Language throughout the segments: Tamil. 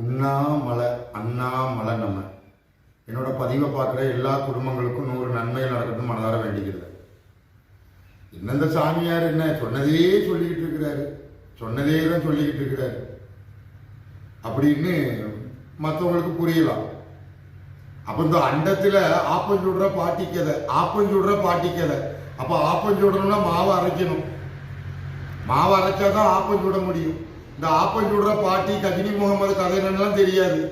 உண்ணாமலை அண்ணாமலை நம்ம. என்னோட பதிவை பார்க்குற எல்லா குடும்பங்களுக்கும் நூறு நன்மைகள் நடக்கணும் மனதார வேண்டிக்கிறது என்ன சாமியார் என்ன சொன்னதே சொல்லிக்கிட்டு இருக்கிறாரு. சொன்னதே தான் சொல்லிக்கிட்டு இருக்கிறாரு. அப்படின்னு மற்றவங்களுக்கு புரியலாம். அப்போ இந்த அண்டத்தில் ஆப்பம் சுடுற பாட்டி கதை ஆப்பம் சுடுற பாட்டி கதை. ஆப்பம் சுடணும்னா மாவை அரைக்கணும். மாவு அரைச்சாதான் ஆப்பம் சுட முடியும். இந்த ஆப்பம் சுடுற பாட்டி கஜினி முகமது கதை என்னெல்லாம் தெரியாது.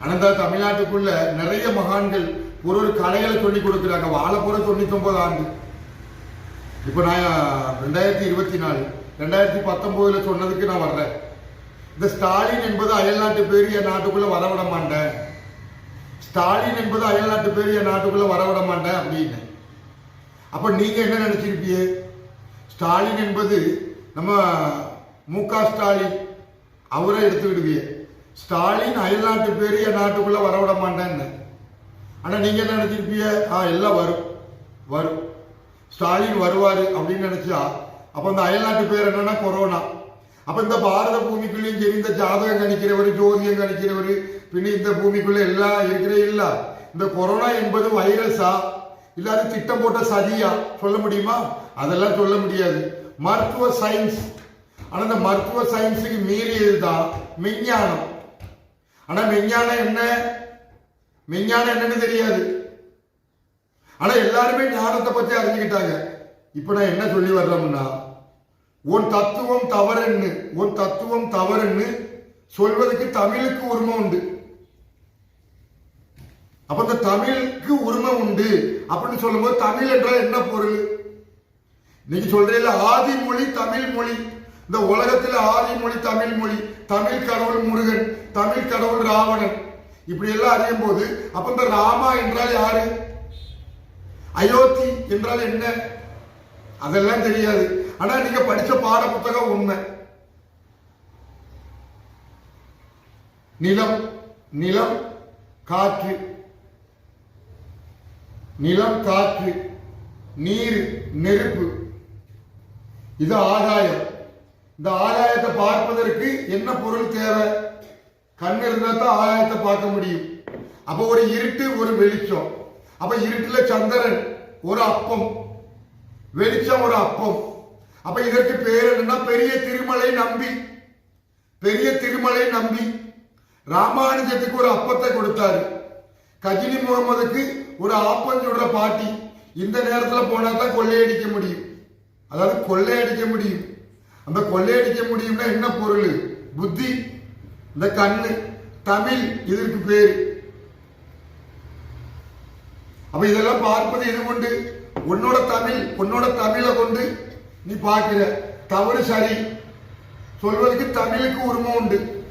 ஆனா தமிழ்நாட்டுக்குள்ள நிறைய மகான்கள் ஒரு ஒரு கலைகளை சொல்லி கொடுக்குறாங்க. வாழப்போற தொண்ணூத்தி ஒன்பது ஆண்டு. இப்ப நான் ரெண்டாயிரத்தி இருபத்தி நாலு ரெண்டாயிரத்தி பத்தொன்பதுல சொன்னதுக்கு நான் வர்றேன். இந்த ஸ்டாலின் என்பது அயல்நாட்டு பேர் என் நாட்டுக்குள்ள வரவிட மாட்டேன். ஸ்டாலின் என்பது அயல்நாட்டு பேர் என் நாட்டுக்குள்ள வரவிட மாட்டேன் அப்படின்னு. அப்ப நீங்க என்ன நினைச்சிருப்பீங்க? ஸ்டாலின் என்பது நம்ம மு க ஸ்டாலின் அவரை எடுத்து விடுவீங்க ஸ்டாலின் அயல்நாட்டு பேர் என் நாட்டுக்குள்ள வரவிட மாட்டேன்னு ஆனா நீங்க என்ன நினைச்சிருப்பீங்க? ஆ எல்லாம் வரும். வரும். ஸ்டாலின் வருவார் அப்படின்னு நினைச்சா அப்ப இந்த அயல்நாட்டு பேர் என்னன்னா கொரோனா. அப்ப இந்த பாரத பூமிக்குள்ளேயும் சரி இந்த ஜாதகம் கணிக்கிறவர் ஜோதியம் கணிக்கிறவர் பின்ன இந்த பூமிக்குள்ள எல்லாம் இருக்கிறே இல்ல. இந்த கொரோனா என்பது வைரஸா? இல்லாத திட்டம் போட்ட சதியா? சொல்ல முடியுமா? அதெல்லாம் சொல்ல முடியாது. மருத்துவ சயின்ஸ் ஆனா இந்த மருத்துவ சயின்ஸுக்கு மீறியதுதான் விஞ்ஞானம் ஆனா விஞ்ஞானம் என்ன? விஞ்ஞானம் என்னன்னு தெரியாது. ஆனா எல்லாருமே ஞானத்தை பத்தி அறிஞ்சுக்கிட்டாங்க. இப்ப நான் என்ன சொல்லி வர்றோம்னா உன் தத்துவம் தவறுன்னு உன் தத்துவம் தவறுன்னு சொல்வதற்கு தமிழுக்கு உரிமை உண்டு. அப்ப இந்த தமிழுக்கு உரிமை உண்டு அப்படின்னு சொல்லும்போது தமிழ் என்றால் என்ன பொருள்? நீங்க சொல்றீங்களா ஆதி மொழி தமிழ் மொழி. இந்த உலகத்தில் ஆரிய மொழி தமிழ் மொழி தமிழ் கடவுள் முருகன் தமிழ் கடவுள் ராவணன். இப்படி எல்லாம் அறியும் போது அப்ப இந்த ராமா என்றால் யாரு? அயோத்தி என்றால் என்ன? அதெல்லாம் தெரியாது. ஆனா நீங்க படிச்ச பாட புத்தகம் உண்மை. நிலம் நிலம் காற்று. நிலம் காற்று. நீர் நெருப்பு. இது ஆகாயம். இந்த ஆகாயத்தை பார்ப்பதற்கு என்ன பொருள் தேவை? கண் இருந்தா தான் ஆகாயத்தை பார்க்க முடியும். அப்ப ஒரு இருட்டு ஒரு வெளிச்சம். அப்ப இருட்டுல சந்திரன் ஒரு அப்பம். வெளிச்சம் ஒரு அப்பம். அப்ப இதற்கு பேர் என்னன்னா பெரிய திருமலை நம்பி. பெரிய திருமலை நம்பி. ராமானுஜத்துக்கு ஒரு அப்பத்தை கொடுத்தாரு. கஜினி முகமதுக்கு ஒரு ஆப்பம் சொல்ற பாட்டி. இந்த நேரத்துல போனா தான் கொள்ளையடிக்க முடியும். அதாவது கொள்ளையடிக்க முடியும். அந்த கொள்ளையடிக்க முடியும்னா என்ன பொருள்? புத்தி. இந்த கண்ணு. தமிழ் இதற்கு பேர். அப்ப இதெல்லாம் பார்ப்பது எது கொண்டு? உன்னோட தமிழ் உன்னோட தமிழை கொண்டு நீ பார்க்கிற. தவறு சரி. சொல்வதற்கு தமிழுக்கு உரிமை உண்டு.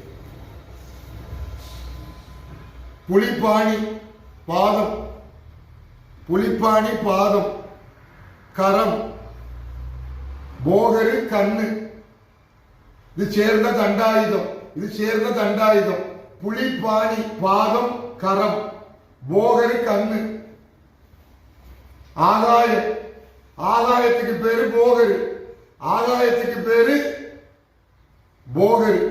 புலிப்பாணி பாதம். புலிப்பாணி பாதம். கரம். போகரு கண்ணு. இது சேர்ந்த தண்டாயுதம் இது சேர்ந்த தண்டாயுதம் புலிப்பாணி பாதம் கரம் போகரி கண்ணு ஆதாயம் ஆதாயத்துக்கு பேரு போகரு ஆதாயத்துக்கு பேரு போகரு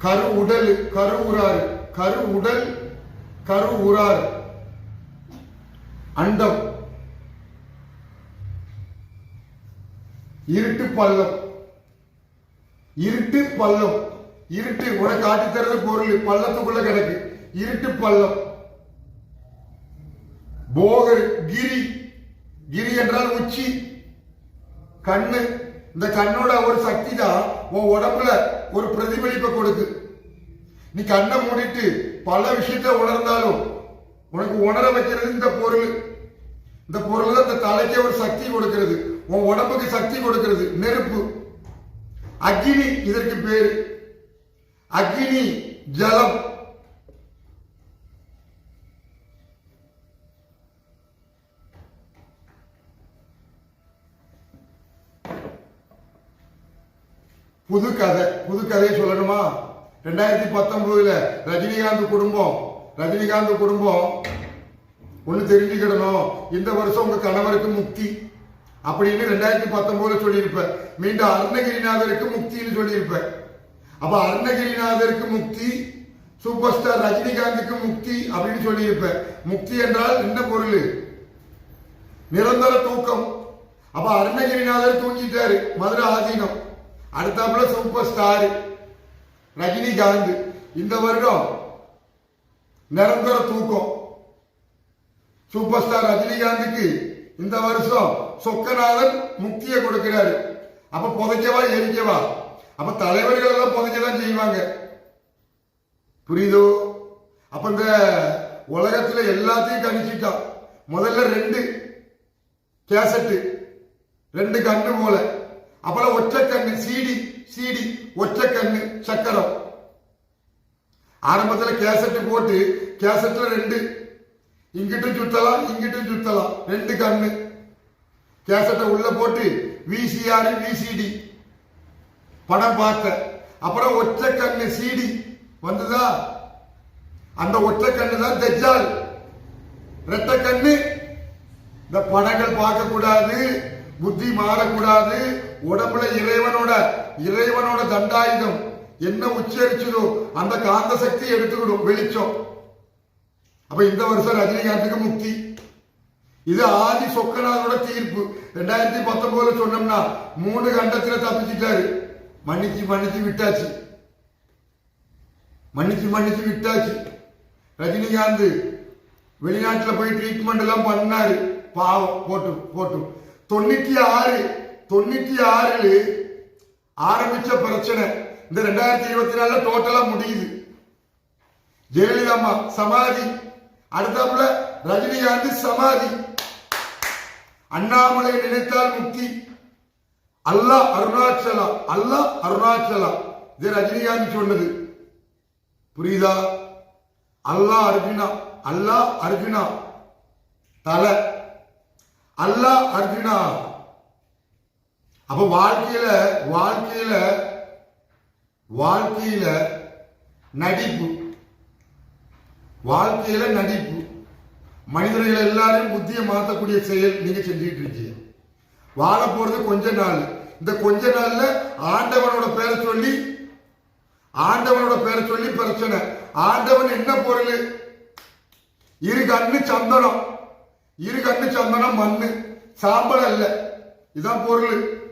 கரு உடல் கரு உறாறு கரு உடல் கரு உறாறு அண்டம். இருட்டு பள்ளம். இருட்டு பள்ளம். இருட்டு உனக்கு காட்டி பொருள். பள்ளத்துக்குள்ள கிடக்கு. இருட்டு பள்ளம். போகர் கிரி. கிரி என்றால் உச்சி. கண்ணு. இந்த கண்ணோட ஒரு சக்தி தான் உன் உடம்புல ஒரு பிரதிபலிப்பை கொடுக்கு. நீ கண்ணை மூடிட்டு பல விஷயத்தை உணர்ந்தாலும் உனக்கு உணர வைக்கிறது இந்த பொருள். இந்த பொருள் தான் இந்த தலைக்கே ஒரு சக்தி கொடுக்கிறது. உன் உடம்புக்கு சக்தி கொடுக்கிறது. நெருப்பு. அக்னி இதற்கு பேரு. அக்னி ஜலம். புது கதை. புது கதையை சொல்லணுமா? ரெண்டாயிரத்தி பத்தொன்பதுல ரஜினிகாந்த் குடும்பம். ரஜினிகாந்த் குடும்பம் ஒண்ணு தெரிஞ்சுக்கிடணும். இந்த வருஷம் உங்க கணவருக்கு முக்தி. அப்படின்னு ரெண்டாயிரத்தி பத்தொன்பதுல சொல்லியிருப்ப. மீண்டும் அருணகிரிநாதருக்கு முக்தின்னு சொல்லியிருப்ப. அப்ப அருணகிரிநாதருக்கு முக்தி சூப்பர் ஸ்டார் ரஜினிகாந்துக்கு முக்தி அப்படின்னு சொல்லியிருப்ப. முக்தி என்றால் என்ன பொருள்? நிரந்தர தூக்கம். அப்ப அருணகிரிநாதர் தூங்கிட்டாரு மதுரை ஆதீனம் அடுத்தாப்புல சூப்பர் ஸ்டார் ரஜினிகாந்த். இந்த வருடம் நிரந்தர தூக்கம். சூப்பர் ஸ்டார் ரஜினிகாந்துக்கு இந்த வருஷம் சொக்கநாதன் முக்தியை கொடுக்கிறாரு. அப்ப புதைக்கவா எரிக்கவா? அப்ப தலைவர்கள் எல்லாம் புதைக்கதான் செய்வாங்க. புரியுதோ? அப்ப இந்த உலகத்துல எல்லாத்தையும் கணிச்சிட்டான். முதல்ல ரெண்டு கேசட்டு ரெண்டு கண்ணு போல. அப்புறம் ஒற்றை கண்ணு சீடி சீடி ஒற்றை கண்ணு சக்கரம். ஆரம்பத்துல கேசட்டு போட்டு கேசட்ல ரெண்டு இங்கிட்டும் சுத்தலாம் இங்கிட்டும் சுத்தலாம். ரெண்டு கண்ணு. கேசட்டை உள்ள போட்டு விசிஆர் விசிடி. படம் பார்த்த. அப்புறம் ஒற்றை கண்ணு சிடி. வந்துதா? அந்த ஒற்றை கண்ணு தான் தெஜால் ரெட்டை கண்ணு. இந்த படங்கள் பார்க்க கூடாது புத்தி மாறக்கூடாது. உடம்புல இறைவனோட இறைவனோட தண்டாயுதம். என்ன உச்சரிச்சதோ அந்த காந்த சக்தி எடுத்துக்கிடும் வெளிச்சம். அப்ப இந்த வருஷம் ரஜினிகாந்துக்கு முக்தி இது ஆதி சொக்கநாதனோட தீர்ப்பு ரெண்டாயிரத்தி பத்தொன்பதுல சொன்னோம்னா மூணு கண்டத்துல தப்பிச்சிட்டாரு மன்னிச்சு மன்னிச்சு விட்டாச்சு மன்னிச்சு மன்னிச்சு விட்டாச்சு ரஜினிகாந்த் வெளிநாட்டுல போய் ட்ரீட்மெண்ட் எல்லாம் பண்ணாரு பாவம் போட்டு போட்டு தொண்ணூத்தி ஆறு தொண்ணூத்தி ஆறுல ஆரம்பிச்ச பிரச்சனை இந்த ரெண்டாயிரத்தி இருபத்தி நாலுல டோட்டலா முடியுது ஜெயலலிதா அம்மா சமாதி அடுத்தாப்புல ரஜினிகாந்த் சமாதி. அண்ணாமலை நினைத்தால் முக்தி. அல்லாஹ் அருணாச்சலா அல்லாஹ் அருணாச்சலா. இது ரஜினிகாந்த் சொன்னது. புரியுதா? அல்லாஹ் அர்ஜுனா அல்லாஹ் அர்ஜுனா. தலை. அல்லாஹ் அர்ஜுனா. அப்ப வாழ்க்கையில வாழ்க்கையில வாழ்க்கையில நடிப்பு. வாழ்க்கையில நடிப்பு மனிதர்கள் எல்லாரையும் புத்தியை மாற்றக்கூடிய செயல் நீங்க செஞ்சுட்டு இருக்கீங்க. வாழ போறது கொஞ்ச நாள். இந்த கொஞ்ச நாள்ல ஆண்டவனோட பேரை சொல்லி ஆண்டவனோட பேரை சொல்லி பிரச்சனை. ஆண்டவன் என்ன பொருள்? இரு கண்ணு சந்தனம். இரு கண்ணு சந்தனம் மண்ணு. சாம்பல் அல்ல. இதான் பொருள்.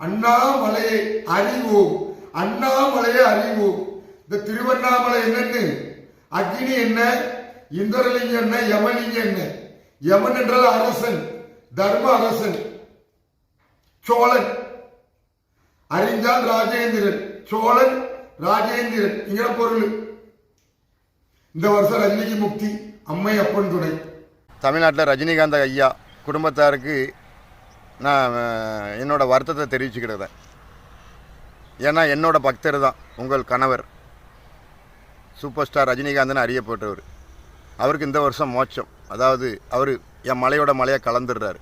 அண்ணாமலையை அறிவோம். அண்ணாமலையை அறிவோம். இந்த திருவண்ணாமலை என்னன்னு அக்னி என்ன இந்திரலிங்கம் என்ன யமலிங்கம் என்ன? யமன் என்றால் அரசன் தர்ம அரசன் சோழன். அறிஞ்சால் ராஜேந்திரன் சோழன் ராஜேந்திரன். இங்கிற பொருள். இந்த வருஷம் ரஜினிக்கு முக்தி அம்மை அப்பன் துணை. தமிழ்நாட்டில் ரஜினிகாந்த் ஐயா குடும்பத்தாருக்கு நான் என்னோட வருத்தத்தை தெரிவிச்சுக்கிறத ஏன்னா என்னோட பக்தர் தான் உங்கள் கணவர். சூப்பர் ஸ்டார் ரஜினிகாந்த்னு அறியப்பட்டவர். அவருக்கு இந்த வருஷம் மோட்சம். அதாவது அவர் என் மலையோட மலையை கலந்துடுறாரு.